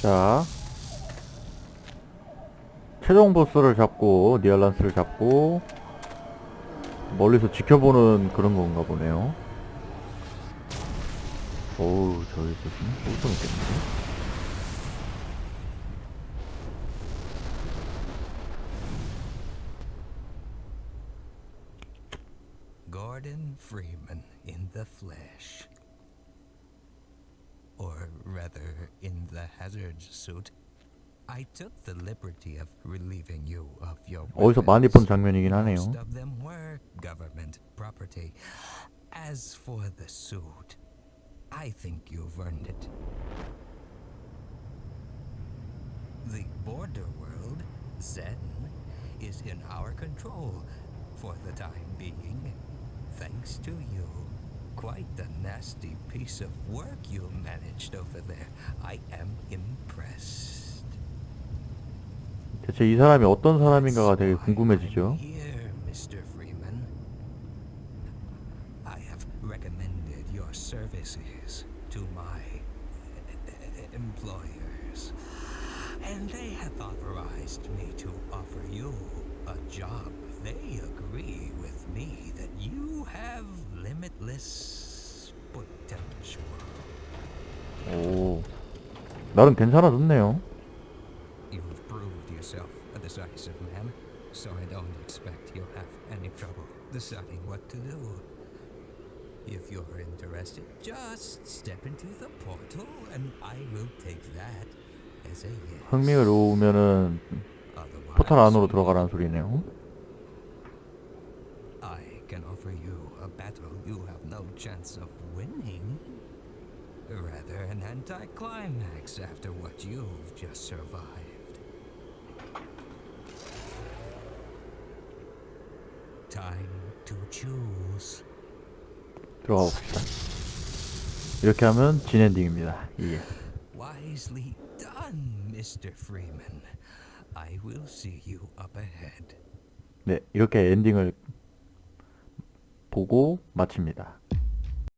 자. 최종 보스를 잡고 니알란스를 잡고 멀리서 지켜보는 그런 건가 보네요. 어우 저기 있었으면 깜짝 있겠는데? Gordon Freeman in the flesh. Or rather, in the hazard suit. I took the liberty of relieving you of your 어디서 많이 본 weapons. 장면이긴 하네요 Most of them were government property. As for the suit, I think you've earned it. The border world, Zen, is in our control for the time being. Thanks to you. Quite the nasty piece of work you managed over there. I 대체 이 사람이 어떤 사람인가가 되게 궁금해지죠 uh. 오 나름 괜찮아졌네요 proved yourself a decisive man, so I don't expect you'll have any trouble deciding what to do. If you're interested, just step into the portal and I will take that as a yes. 흥미로우면은 Otherwise, 포탈 안으로 들어가라는 소리네요 I can offer you a battle you have no chance of winning. Rather an anticlimax after what you've just survived. 들어가 봅시다 이렇게 하면 진 엔딩입니다 예. Wisely done, Mr. Freeman. I will see you up ahead. 네 이렇게 엔딩을 보고 마칩니다